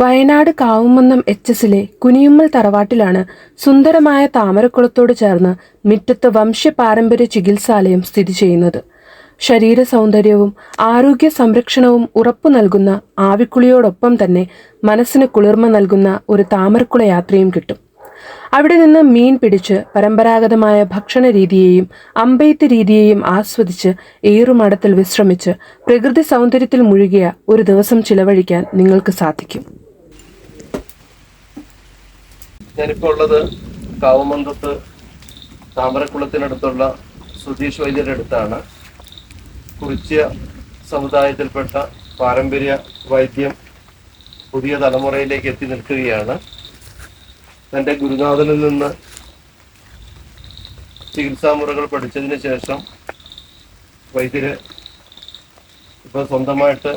Wayanad കാവുമന്നം H എസിലെ കുനിയുമ്മൽ തറവാട്ടിലാണ് സുന്ദരമായ താമരക്കുളത്തോട് ചേർന്ന് മിറ്റത്ത് വംശപാരമ്പര്യ ചികിത്സാലയം സ്ഥിതി ചെയ്യുന്നത്. ശരീര സൗന്ദര്യവും ആരോഗ്യ സംരക്ഷണവും ഉറപ്പു നൽകുന്ന ആവിക്കുളിയോടൊപ്പം തന്നെ മനസ്സിന് കുളിർമ നൽകുന്ന ഒരു താമരക്കുള യാത്രയും കിട്ടും. അവിടെ നിന്ന് മീൻ പിടിച്ച് പരമ്പരാഗതമായ ഭക്ഷണ രീതിയെയും അമ്പെയ്ത്ത് രീതിയെയും ആസ്വദിച്ച് ഏറുമടത്തിൽ വിശ്രമിച്ച് പ്രകൃതി സൗന്ദര്യത്തിൽ മുഴുകിയ ഒരു ദിവസം ചിലവഴിക്കാൻ നിങ്ങൾക്ക് സാധിക്കും. ഞാനിപ്പോൾ ഉള്ളത് കാവുമന്തത്ത് താമരക്കുളത്തിനടുത്തുള്ള സുധീഷ് വൈദ്യരുടെ അടുത്താണ്. കുറിച്യ സമുദായത്തിൽപ്പെട്ട പാരമ്പര്യ വൈദ്യം പുതിയ തലമുറയിലേക്ക് എത്തി നിൽക്കുകയാണ്. തന്റെ ഗുരുനാഥനിൽ നിന്ന് ചികിത്സാ മുറകൾ പഠിച്ചതിന് ശേഷം വൈദ്യര് ഇപ്പോൾ സ്വന്തമായിട്ട്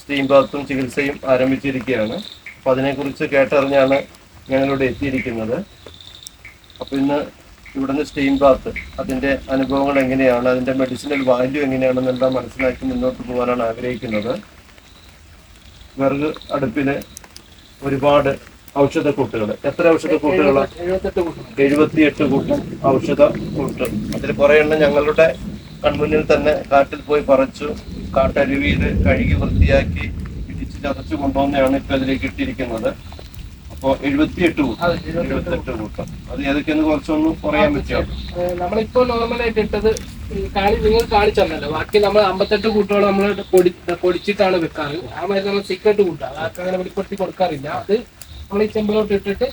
സ്റ്റീം ബാത്തും ചികിത്സയും ആരംഭിച്ചിരിക്കുകയാണ്. അപ്പം അതിനെക്കുറിച്ച് കേട്ടറിഞ്ഞാണ് ഞങ്ങളിവിടെ എത്തിയിരിക്കുന്നത്. അപ്പോൾ ഇന്ന് ഇവിടുന്ന് സ്റ്റീം ബാത്ത് അതിന്റെ അനുഭവങ്ങൾ എങ്ങനെയാണ് അതിന്റെ മെഡിസിനൽ വാല്യൂ എങ്ങനെയാണെന്നെല്ലാം മനസ്സിലാക്കി മുന്നോട്ട് പോകാനാണ് ആഗ്രഹിക്കുന്നത്. വിറക് അടുപ്പിൽ ഒരുപാട് ഔഷധക്കൂട്ടുകൾ എത്ര ഔഷധക്കൂട്ടുകളാണ് എഴുപത്തിയെട്ട് കൂട്ടം ഔഷധ കൂട്ട്. അതിൽ കുറെ എണ്ണം ഞങ്ങളുടെ കൺമുന്നിൽ തന്നെ കാട്ടിൽ പോയി പറിച്ചു കാട്ടരുവിയിൽ കഴുകി വൃത്തിയാക്കി ഇടിച്ച് ചതച്ചു കൊണ്ടുവന്നാണ് ഇപ്പൊ അതിലേക്ക് ഇട്ടിരിക്കുന്നത്. എഴുപത്തിയെട്ട് കൂട്ടം. എഴുപത്തെട്ട് കൂട്ടം. അത് ഏതൊക്കെയെന്ന് കുറച്ചൊന്ന് പറയാൻ പറ്റുമോ? നമ്മളിപ്പോ നോർമലായിട്ട് ഇട്ടത് കാണി നിങ്ങൾ കാണിച്ചല്ലോ ബാക്കി നമ്മൾ അമ്പത്തെട്ട് കൂട്ടുകൾ നമ്മൾ പൊടി പൊടിച്ചിട്ടാണ് വെക്കാറ്. ആ മരുന്ന് നമ്മൾ സീക്രട്ട് കൂട്ടുക അതൊക്കെ അങ്ങനെ വെളിപ്പെടുത്തി കൊടുക്കാറില്ല. അത് നമ്മൾ ഈ ചെമ്പിലോട്ട് ഇട്ടിട്ട്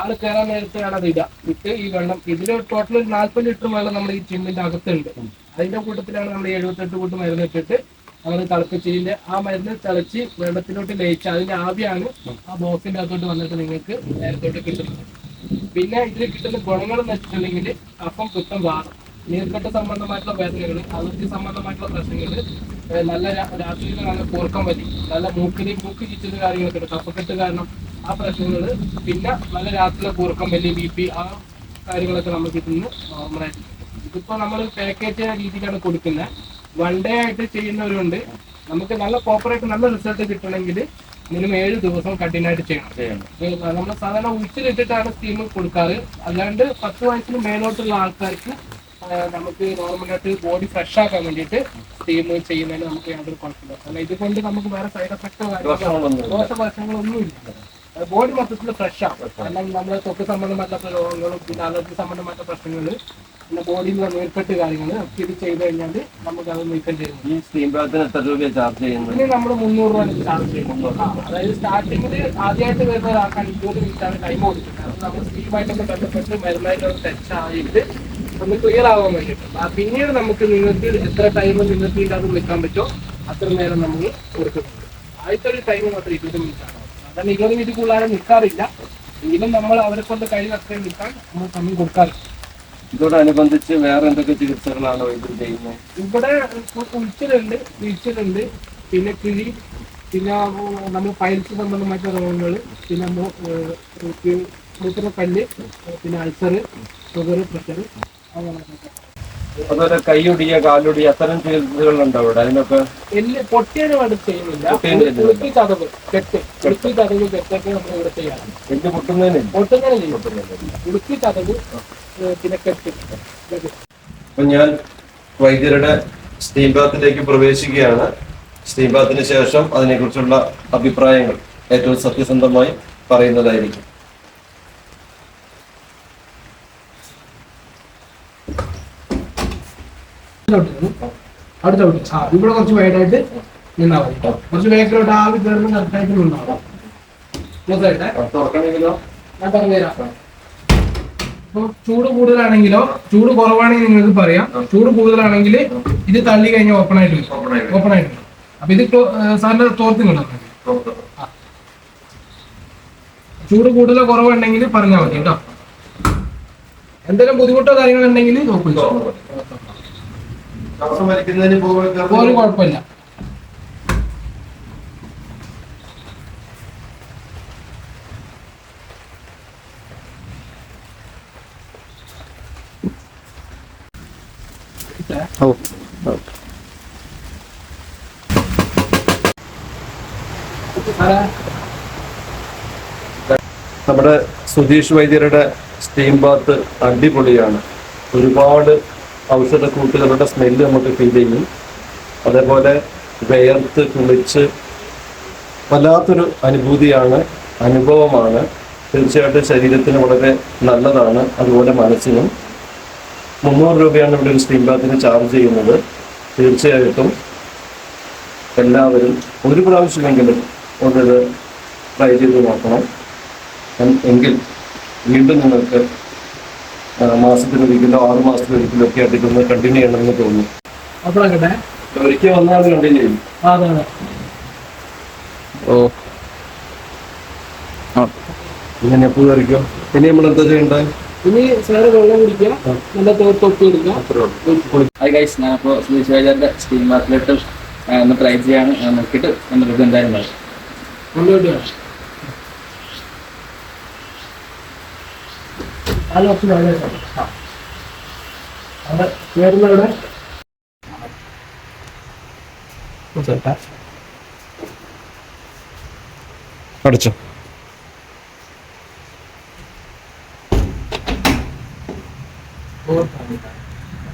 ആൾ കയറാൻ നേരത്തെയാണ് അത് ഇടുക. ഇട്ട് ഈ വെള്ളം ഇതിൽ ടോട്ടൽ നാല്പത് ലിറ്റർ വെള്ളം നമ്മൾ ഈ ചെമ്പിന്റെ അകത്തുണ്ട്. അതിന്റെ കൂട്ടത്തിലാണ് നമ്മൾ എഴുപത്തെട്ട് കൂട്ട് മരുന്ന് ഇട്ടിട്ട് നമ്മൾ തിളപ്പിച്ചതിന്റെ ആ മരുന്ന് തിളച്ച് വെള്ളത്തിലോട്ട് ലയിച്ച് അതിന്റെ ആവിയാണ് ആ ബോക്സിന്റെ അകത്തോട്ട് വന്നിട്ട് നിങ്ങൾക്ക് നേരത്തോട്ട് കിട്ടുന്നത്. പിന്നെ ഇതിൽ കിട്ടുന്ന ഗുണങ്ങൾ എന്ന് വെച്ചിട്ടുണ്ടെങ്കിൽ അപ്പം കുത്തം വാറും നീർക്കെട്ട് സംബന്ധമായിട്ടുള്ള വേദനകൾ അതിർത്തി സംബന്ധമായിട്ടുള്ള പ്രശ്നങ്ങൾ നല്ല രാത്രിയിൽ നല്ല കൂർക്കം വലി നല്ല മൂക്കിന് മൂക്ക് ചുറ്റുന്ന കാര്യങ്ങളൊക്കെ ഉണ്ട്. കഫക്കെട്ട് കാരണം ആ പ്രശ്നങ്ങൾ പിന്നെ നല്ല രാത്രിയിലെ കൂർക്കം വലി ബി പി ആ കാര്യങ്ങളൊക്കെ നമുക്ക് ഇതിന്ന് നോർമലായിട്ട് ഇതിപ്പോ നമ്മൾ പാക്കേജ് രീതിയിലാണ് കൊടുക്കുന്നത് വൺ ഡേ ആയിട്ട് ചെയ്യുന്നവരുണ്ട്. നമുക്ക് നല്ല പ്രോപ്പറായിട്ട് നല്ല റിസൾട്ട് കിട്ടണമെങ്കിൽ മിനിമം ഏഴ് ദിവസം കഠിനമായിട്ട് ചെയ്യണം. നമ്മൾ സാധാരണ ഉച്ചിലിട്ടിട്ടാണ് സ്റ്റീം കൊടുക്കാറ്. അല്ലാണ്ട് പത്ത് വയസ്സിന് മേലോട്ടുള്ള ആൾക്കാർക്ക് നമുക്ക് നോർമലായിട്ട് ബോഡി ഫ്രഷ് ആക്കാൻ വേണ്ടിയിട്ട് സ്റ്റീം ചെയ്യുന്നതിന് നമുക്ക് യാതൊരു കുഴപ്പമില്ല. കാരണം ഇതുകൊണ്ട് നമുക്ക് വേറെ സൈഡ് എഫക്റ്റോ ദോഷവശങ്ങളൊന്നും ദോഷവശങ്ങളൊന്നുമില്ല ബോഡി മൊത്തത്തിൽ ഫ്രഷ് അല്ലെങ്കിൽ നമ്മുടെ തൊക്ക് സംബന്ധമായിട്ടുള്ള രോഗങ്ങളും പിന്നെ അലർജി സംബന്ധമായിട്ടുള്ള പ്രശ്നങ്ങൾ പിന്നെ ബോഡിയിൽ നീർക്കെട്ട് കാര്യങ്ങൾ ഒക്കെ ഇത് ചെയ്ത് കഴിഞ്ഞാൽ നമുക്ക് അത് നീക്കം ചെയ്യുന്നു ഈ സ്റ്റീം ബാത്തിന് എത്ര രൂപ ചാർജ് ചെയ്യുന്നത്? ഇനി നമ്മൾ മുന്നൂറ് രൂപ ചാർജ് ചെയ്യുന്നു അതായത് സ്റ്റാർട്ടിങ്ങിൽ ആദ്യമായിട്ട് വരുന്ന ഒരാൾക്കാണ് ഇരുപത് മിനിറ്റ് ആണ് ടൈം കൊടുക്കുന്നത്. നമ്മൾ സ്റ്റീമായിട്ടൊക്കെ ബന്ധപ്പെട്ട് മരുന്നായിട്ടൊന്ന് ടച്ച് ആയിട്ട് ഒന്ന് ക്ലിയർ ആവാൻ വേണ്ടിയിട്ട്. ആ, പിന്നീട് നമുക്ക് നിങ്ങൾക്ക് എത്ര ടൈം നിങ്ങൾക്ക് ഇതിനകത്ത് വിളിക്കാൻ നിൽക്കാൻ പറ്റുമോ അത്ര നേരം നമ്മൾ കൊടുക്കുന്നുണ്ട്. ആദ്യത്തെ ഒരു ടൈം മാത്രം ഇരുപത് മിനിറ്റ് സാധാരണ ഇരുപത് മിനിറ്റ് കൂടുതലും നിൽക്കാറില്ല. എങ്കിലും നമ്മൾ അവരെ കൊണ്ട് കഴിയുന്ന അത്രയും നിൽക്കാൻ നമ്മൾ സമയം കൊടുക്കാറില്ല. ഇതോടനുബന്ധിച്ച് വേറെ എന്തൊക്കെ ചികിത്സകളാണ് ഇത് ചെയ്യുന്നത്? ഇവിടെ ഉഴിച്ചിലുണ്ട് വീഴ്ചലുണ്ട് പിന്നെ കിഴി പിന്നെ നമ്മൾ പൈൽസ് സംബന്ധമായ രോഗങ്ങൾ പിന്നെ മൂ- ഏഹ് നമുക്ക് മൂത്രപ്പല്ല് പിന്നെ അൾസർ ഷുഗർ പ്രഷർ അങ്ങനെയൊക്കെ അതുപോലെ കൈയൊടിയ കാലൊടിയ അത്തരം ചികിത്സകളുണ്ടോ അവിടെ? അതിനൊക്കെ എല്ല് പൊട്ടിയതിന് വേണ്ടി ചെയ്യുന്നില്ല. കുളുക്കി ചതവ് കെട്ട്. കുളുക്കി ചതവ് കെട്ടൊക്കെ നമ്മൾ ഇവിടെ ചെയ്യാറ് എന്ത് പൊട്ടുന്നതിന്? പൊട്ടുന്നതിന് കുളുക്കി ചതവ് പിന്നെ കെട്ട്. അപ്പൊ ഞാൻ വൈദ്യരുടെ സ്റ്റീം ബാത്തിലേക്ക് പ്രവേശിക്കുകയാണ്. സ്റ്റീം ബാത്തിന് ശേഷം അതിനെക്കുറിച്ചുള്ള അഭിപ്രായങ്ങൾ ഏറ്റവും സത്യസന്ധമായി പറയുന്നതായിരിക്കും ചവിട്ടി തന്നു. അവിടെ ചവിട്ടി ആ ഇവിടെ കുറച്ച് വൈഡായിട്ട് നിന്നാ മതി. കുറച്ച് ബാക്കിലോട്ട് ആവി കയറുമ്പോൾ കറക്റ്റായിട്ട് നിന്നാ തുറക്കണമെങ്കിലോ? ഞാൻ പറഞ്ഞുതരാം. ഇപ്പൊ ചൂട് കൂടുതലാണെങ്കിലോ ചൂട് കുറവാണെങ്കിൽ നിങ്ങൾക്ക് പറയാം. ചൂട് കൂടുതലാണെങ്കിൽ ഇത് തള്ളി കഴിഞ്ഞാൽ ഓപ്പൺ ആയിട്ട് ഓപ്പൺ ആയിട്ട് അപ്പൊ ഇത് സാറിന്റെ തോർത്തി ചൂട് കൂടുതലോ കുറവുണ്ടെങ്കിൽ പറഞ്ഞാൽ മതി കേട്ടോ. എന്തെങ്കിലും ബുദ്ധിമുട്ടോ കാര്യങ്ങളോ ഉണ്ടെങ്കിൽ നോക്കില്ല ശ്വാസം വലിക്കുന്നതിന് ഒരു കുഴപ്പമില്ല. സാറേ നമ്മുടെ സുധീഷ് വൈദ്യരുടെ സ്റ്റീം ബാത്ത് അടിപൊളിയാണ്. ഒരുപാട് ഔഷധക്കൂട്ടുകളുടെ സ്മെല്ല് നമുക്ക് ഫീൽ ചെയ്യും അതേപോലെ വേർത്ത് കുളിച്ച് വല്ലാത്തൊരു അനുഭൂതിയാണ് അനുഭവമാണ്. തീർച്ചയായിട്ടും ശരീരത്തിന് വളരെ നല്ലതാണ് അതുപോലെ മനസ്സിനും. മുന്നൂറ് രൂപയാണ് ഇവിടെ ഒരു സ്റ്റീം ബാത്തിന് ചാർജ് ചെയ്യുന്നത്. തീർച്ചയായിട്ടും എല്ലാവരും ഒരു പ്രാവശ്യമെങ്കിലും ഒന്നിത് ട്രൈ ചെയ്ത് നോക്കണം. എങ്കിൽ വീണ്ടും നിങ്ങൾക്ക് മാസത്തിലൊരിക്കലോ ആറ് മാസത്തിലൊരിക്കലോ ഒക്കെ ആയിട്ട് ഇതൊന്ന് കണ്ടിന്യൂ ചെയ്യണമെന്ന് തോന്നുന്നു. ഒരിക്കൽ വന്നാൽ കണ്ടിന്യൂ ചെയ്യും. ഓ. ഇങ്ങനെ ഇനി നമ്മൾ എന്താ ഇനി സാറ് വെള്ളം കുടിക്കുക നല്ല ഒപ്പി എടുക്കുക. ഗൈസ് ഞാനിപ്പോൾ സുധീഷ് വാചാറിന്റെ സ്റ്റീം മാർക്കറ്റ് ഒന്ന് ട്രൈ ചെയ്യാൻ ഞാൻ നോക്കിയിട്ട് റിവ്യൂ എന്തായാലും അവിടെ ചേട്ടാ. അടച്ചോ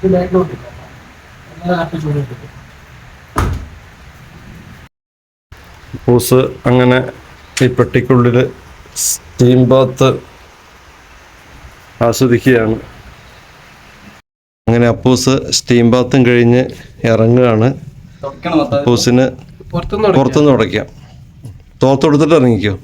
ബാക്കിലോട്ട് അങ്ങനെ ഈ പെട്ടിക്കുള്ളിൽ സ്റ്റീം ബാത്ത് ആസ്വദിക്കുകയാണ്. അങ്ങനെ അപ്പൂസ് സ്റ്റീം ബാത്തും കഴിഞ്ഞ് ഇറങ്ങുകയാണ്. അപ്പൂസിന് പുറത്തുനിന്ന് തുടയ്ക്കാം. തോർത്തെടുത്തിട്ട് ഇറങ്ങിക്കോ.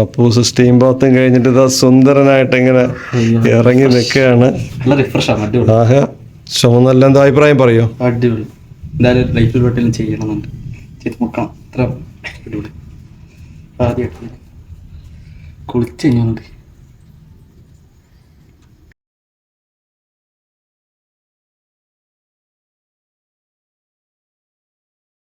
അപ്പൂസ് സ്റ്റീം ബാത്തും കഴിഞ്ഞിട്ട് ഇതാ സുന്ദരനായിട്ട് ഇങ്ങനെ ഇറങ്ങി നിൽക്കുകയാണ്. നല്ല റിഫ്രഷാണ് നല്ല എന്താ അഭിപ്രായം പറയോ? അടിപൊളി. എന്തായാലും ലൈഫിൽ പെട്ടെന്ന് ചെയ്യണമെന്നുണ്ട് ചെയ്ത് നോക്കണം. അത്ര അടിപൊളി. ആദ്യമായിട്ട് കുളിച്ച് കഴിഞ്ഞുണ്ട്